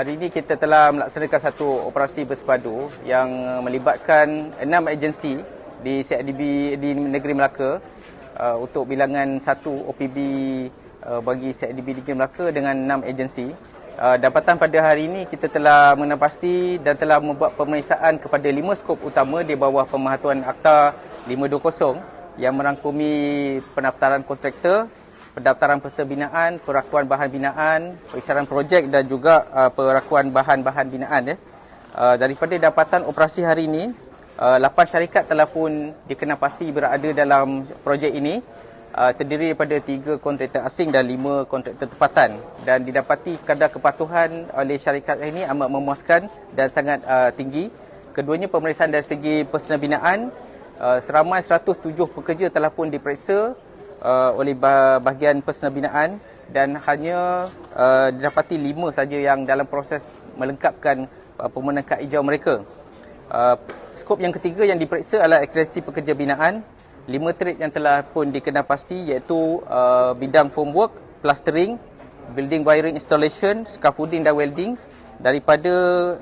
Hari ini kita telah melaksanakan satu operasi bersepadu yang melibatkan enam agensi di CIDB di negeri Melaka uh, untuk bilangan satu OPB uh, bagi CIDB Negeri Melaka dengan enam agensi. Uh, dapatan pada hari ini kita telah menepasti dan telah membuat pemeriksaan kepada lima skop utama di bawah pemahatuan Akta 520 yang merangkumi pendaftaran kontraktor, pendaftaran peserta binaan, perakuan bahan binaan, perisaran projek dan juga uh, perakuan bahan-bahan binaan. Ya. Uh, daripada dapatan operasi hari ini, uh, 8 syarikat telah pun dikenal pasti berada dalam projek ini. Uh, terdiri daripada 3 kontraktor asing dan 5 kontraktor tempatan. Dan didapati kadar kepatuhan oleh syarikat ini amat memuaskan dan sangat uh, tinggi. Keduanya pemeriksaan dari segi personal binaan, uh, seramai 107 pekerja telah pun diperiksa uh, oleh bahagian personal binaan dan hanya uh, didapati lima saja yang dalam proses melengkapkan uh, permohonan kad hijau mereka. Uh, skop yang ketiga yang diperiksa adalah akreditasi pekerja binaan. Lima trade yang telah pun dikenal pasti iaitu uh, bidang formwork, plastering, building wiring installation, scaffolding dan welding. Daripada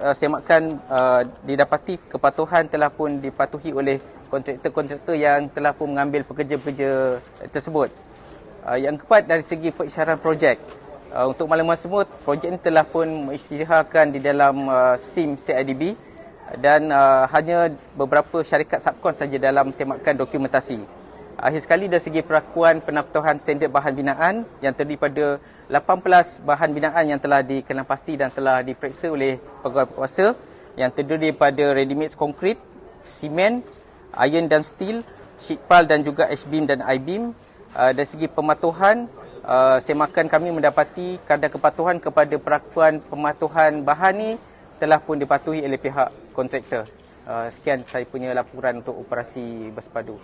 uh, semakan uh, didapati kepatuhan telah pun dipatuhi oleh kontraktor-kontraktor yang telah pun mengambil pekerja-pekerja tersebut. Uh, yang keempat dari segi pengisytiharan projek. Uh, untuk maklumat semua, projek ini telah pun mengisytiharkan di dalam uh, SIM CIDB dan uh, hanya beberapa syarikat subkon saja dalam semakan dokumentasi. Akhir sekali dari segi perakuan penaftuhan standard bahan binaan yang terdiri pada 18 bahan binaan yang telah dikenal pasti dan telah diperiksa oleh pegawai kuasa yang terdiri daripada ready mix konkrit, simen, iron dan steel, sheet pile dan juga H-beam dan I-beam. Uh, dari segi pematuhan, uh, semakan kami mendapati kadar kepatuhan kepada perakuan pematuhan bahan ni telah pun dipatuhi oleh pihak kontraktor. Uh, sekian saya punya laporan untuk operasi bersepadu.